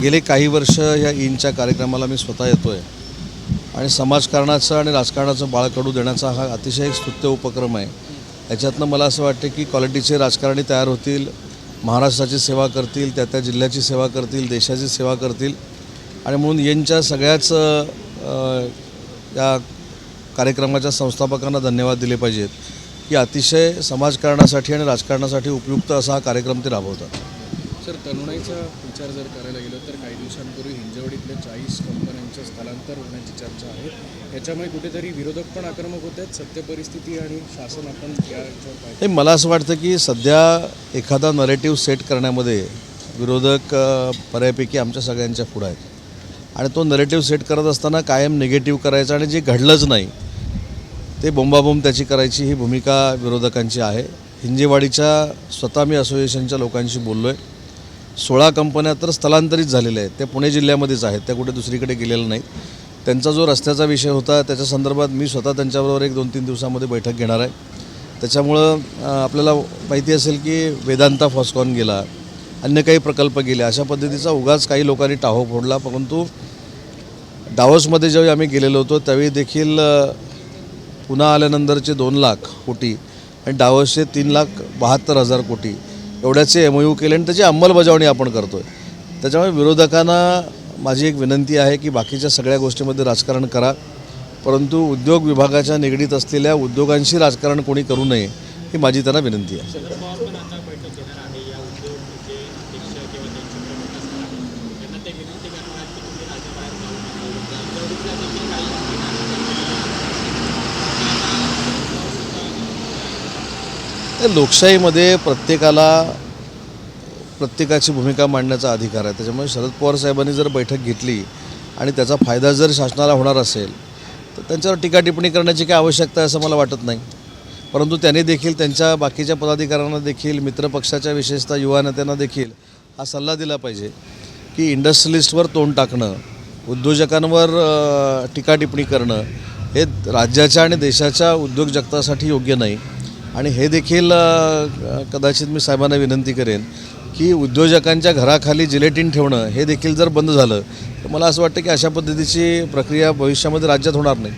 गेले काही वर्ष या ईनच्या कार्यक्रमाला मी स्वतः येतो आहे आणि समाजकारणाचं आणि राजकारणाचं बाळकडू देण्याचा हा अतिशय स्तुत्य उपक्रम आहे. याच्यातनं मला असं वाटतं की क्वालिटीचे राजकारणी तयार होतील महाराष्ट्राची सेवा करतील त्या त्या जिल्ह्याची सेवा करतील देशाची सेवा करतील. आणि म्हणून यांच्या सगळ्याच या कार्यक्रमाच्या संस्थापकांना धन्यवाद दिले पाहिजेत. की अतिशय समाजकारणासाठी आणि राजकारणासाठी उपयुक्त असा हा कार्यक्रम ते राबवतात. सर तरुणाईचा विचार जर करायला गेलो तर काही दिवसांपूर्वी हिंजवडीतल्या चाळीस कंपन्यांचं स्थलांतर होण्याची चर्चा आहे. याच्यामुळे कुठेतरी विरोधक पण आक्रमक होत आहेत. सत्य परिस्थिती आणि शासन आपण याच्यावर हे मला असं वाटतं की सध्या एखादा नरेटिव्ह सेट करण्यामध्ये विरोधक बऱ्यापैकी आमच्या सगळ्यांच्या पुढं आहेत. आणि तो नरेटिव्ह सेट करत असताना कायम निगेटिव्ह करायचा आणि जे घडलंच नाही ते बोंबाबोंब त्याची करायची ही भूमिका विरोधकांची आहे. हिंजेवाडीच्या स्वतः मी असोसिएशनच्या लोकांशी बोललो आहे सोळा कंपन्या तर स्थलांतरित झालेल्या आहेत. त्या पुणे जिल्ह्यामध्येच आहेत. त्या कुठे दुसरीकडे गेलेल्या नाहीत. त्यांचा जो रस्त्याचा विषय होता त्याच्या संदर्भात मी स्वतः त्यांच्याबरोबर एक दोन तीन दिवसामध्ये बैठक घेणार आहे. त्याच्यामुळं आपल्याला माहिती असेल की वेदांता फॉस्कॉन गेला अन्य काही प्रकल्प गेले अशा पद्धतीचा उगाच काही लोकांनी टाहो फोडला. परंतु डावसमध्ये जेव्हा आम्ही गेलेलो होतो त्यावेळी देखील पुन्हा आल्यानंतरचे दोन लाख कोटी आणि डावसचे तीन लाख बहात्तर हजार कोटी एवढ्याचे एम यू केले आणि त्याची अंमलबजावणी आपण करतो आहे त्याच्यामुळे विरोधकांना माझी एक विनंती आहे की बाकीच्या सगळ्या गोष्टीमध्ये राजकारण करा. परंतु उद्योग विभागाच्या निगडीत असलेल्या उद्योगांशी राजकारण कोणी करू नये ही माझी त्यांना विनंती आहे शरद पवार पण आता बैठक घेणार आहे या उद्योगचे अध्यक्ष किंवा त्यांचे प्रमुख असणार आहेत त्यांना ते विनंती करणार आहेत की तुम्ही राज्याबाहेर जाऊ नका हिंजवडीतल्या देखील काही तर लोकशाहीमध्ये प्रत्येकाला प्रत्येकाची भूमिका मांडण्याचा अधिकार आहे. त्याच्यामुळे शरद पवार साहेबांनी जर बैठक घेतली आणि त्याचा फायदा जर शासनाला होणार असेल तर त्यांच्यावर टीका टिप्पणी करण्याची काही आवश्यकता आहे असं मला वाटत नाही. परंतु त्यांनी देखील त्यांच्या बाकीच्या पदाधिकाऱ्यांना देखील मित्रपक्षाच्या विशेषतः युवा नेत्यांना देखील हा सल्ला दिला पाहिजे की इंडस्ट्रिलिस्टवर तोंड टाकणं उद्योजकांवर अ, टीका टिप्पणी करणं हे राज्याच्या आणि देशाच्या उद्योग जगतासाठी योग्य नाही. आणि हे देखील कदाचित मी साहेबांना विनंती करेन की उद्योजकांच्या घराखाली जिलेटिन ठेवणं हे देखील जर बंद झालं तर मला असं वाटतं की अशा पद्धतीची प्रक्रिया भविष्यामध्ये राज्यात होणार नाही.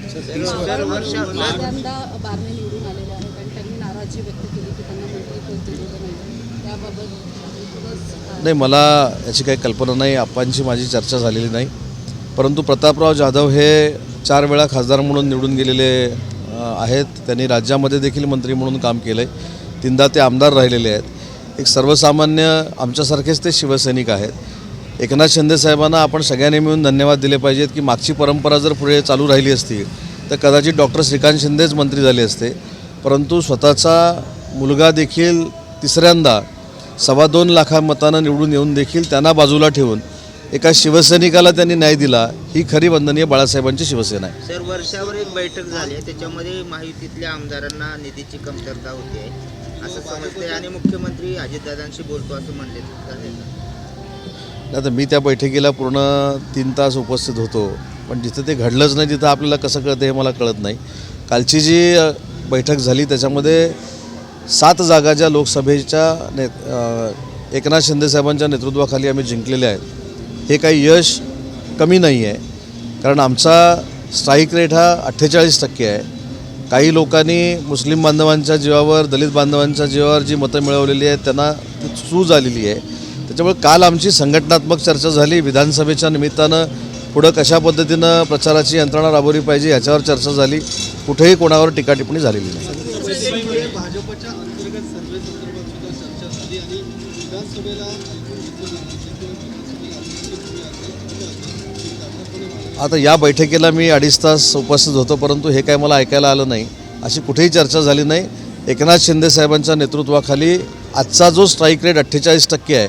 नाही मला याची काही कल्पना नाही आप्पांची माझी चर्चा झालेली नाही. परंतु प्रतापराव जाधव हे चार वेळा खासदार म्हणून निवडून गेलेले आहेत. त्यांनी राज्यामध्ये देखील मंत्री म्हणून काम केलं आहे तीनदा ते आमदार राहिलेले आहेत. एक सर्वसामान्य आमच्यासारखेच ते शिवसैनिक आहेत. एकनाथ शिंदे साहेबांना आपण सगळ्यांनी मिळून धन्यवाद दिले पाहिजेत की मागची परंपरा जर पुढे चालू राहिली असती तर कदाचित डॉक्टर श्रीकांत शिंदेच मंत्री झाले असते. परंतु स्वतःचा मुलगा देखील तिसऱ्यांदा सव्वा दोन लाखा मतानं निवडून येऊन देखील त्यांना बाजूला ठेवून एका शिवसैनिकाला त्यांनी न्याय दिला ही खरी वंदनीय बाळासाहेबांची शिवसेना आहे. सर वर्षावर एक बैठक झाली आहे त्याच्यामध्ये महायुतीतल्या आमदारांना निधीची कमतरता होती आहे असं समजतंय. आणि मुख्यमंत्री अजितदादांशी बोलतो असं म्हणले आता मी त्या बैठकीला पूर्ण तीन तास उपस्थित होतो पण जिथं ते घडलंच नाही तिथं आपल्याला कसं कळतं हे मला कळत नाही. कालची जी बैठक झाली त्याच्यामध्ये सात जागा ज्या लोकसभेच्या ने एकनाथ शिंदेसाहेबांच्या नेतृत्वाखाली आम्ही जिंकलेल्या आहेत हे काही यश कमी नाही आहे. कारण आमचा स्ट्राईक रेट हा अठ्ठेचाळीस टक्के आहे. काही लोकांनी मुस्लिम बांधवांच्या जीवावर दलित बांधवांच्या जीवावर जी मतं मिळवलेली आहेत त्यांना ती चूज आलेली आहे. त्याच्यामुळे काल आमची संघटनात्मक चर्चा झाली. विधानसभेच्या निमित्तानं पुढं कशा पद्धतीनं प्रचाराची यंत्रणा राबवली पाहिजे याच्यावर चर्चा झाली. कुठेही कोणावर टीका टिप्पणी झालेली नाही. आता या बैठकीला मी अडीच तास उपस्थित होतो परंतु हे काय मला ऐकायला आलं नाही. अशी कुठेही चर्चा झाली नाही. एकनाथ शिंदे साहेबांच्या नेतृत्वाखाली आजचा जो स्ट्राईक रेट अठ्ठेचाळीस टक्के आहे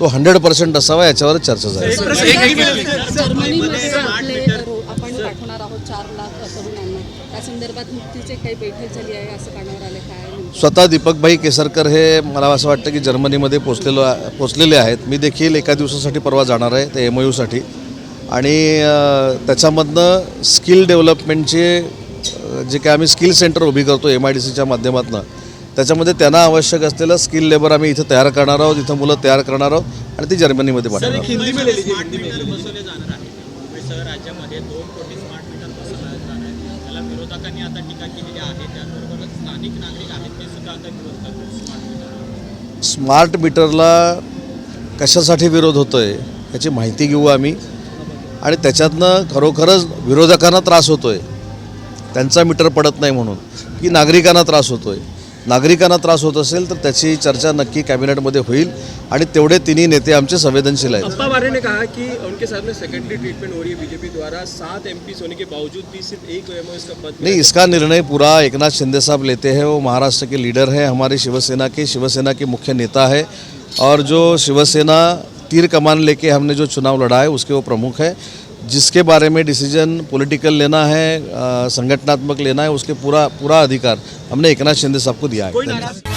तो हंड्रेड पर्सेंट असावा याच्यावर चर्चा झाली. जर्मनीमध्ये आपले रो- आपण पाठवणार आहोत चार लाख तरुणांना. त्या संदर्भात नुकतीच एक काही बैठक झाली आहे असं कानावर आलं काय नेमकं? स्वतः दीपकभाई केसरकर हे मला असं वाटतं की जर्मनीमध्ये पोचलेलो पोचलेले आहेत. मी देखील एका दिवसासाठी परवा जाणार आहे ते एम यूसाठी आणि त्याच्यामधनं स्किल डेव्हलपमेंटचे जे काय आम्ही स्किल सेंटर उभी करतो एम आय डी सीच्या माध्यमातून त्याच्यामध्ये त्यांना आवश्यक असलेलं स्किल लेबर आम्ही इथं तयार करणार आहोत इथं मुलं तयार करणार आहोत आणि ती जर्मनीमध्ये पाठवणार आहोत. हिंदी में ले लीजिए स्मार्ट हिंदी में मीटर बसवले जाणार आहे. मुंबईसह राज्यामध्ये दोन कोटी स्मार्ट मीटर बसवले जाणार आहे. त्याला विरोधकांनी आता टीका केलेली आहे त्याचबरोबर स्थानिक नागरिक आहेत ते सुद्धा आता विरोध करतात स्मार्ट मीटर स्मार्ट मीटरला कशासाठी विरोध होतो आहे याची माहिती घेऊ आम्ही. आणि त्याच्यातनं खरोखरच विरोधकांना त्रास होतो आहे त्यांचा मीटर पडत नाही म्हणून. की नागरिकांना त्रास होतो आहे नागरिकांना त्रास होत असेल तर त्याची चर्चा नक्की कॅबिनेटमध्ये होईल आणि तेवढे तिन्ही नेते आमचे संवेदनशील आहेत. अप्पा बारे ने कहा कि उनके साथ में सेकेंडरी ट्रीटमेंट हो रही है बीजेपी द्वारा. सात एम होने के बावजूद भी सिर्फ एक एमओएस का पद नहीं इसका निर्णय पूरा एक नाथ शिंदे साहब लेते हैं। वो महाराष्ट्र के लीडर हैं हमारी शिवसेना के शिवसेना के मुख्य नेता है। और जो शिवसेना तीर कमान लेके हमने जो चुनाव लड़ा है, उसके वो प्रमुख है, जिसके बारे में डिसीज़न पॉलिटिकल लेना है संगठनात्मक लेना है, उसके पूरा पूरा अधिकार हमने एकनाथ शिंदे साहब को दिया है।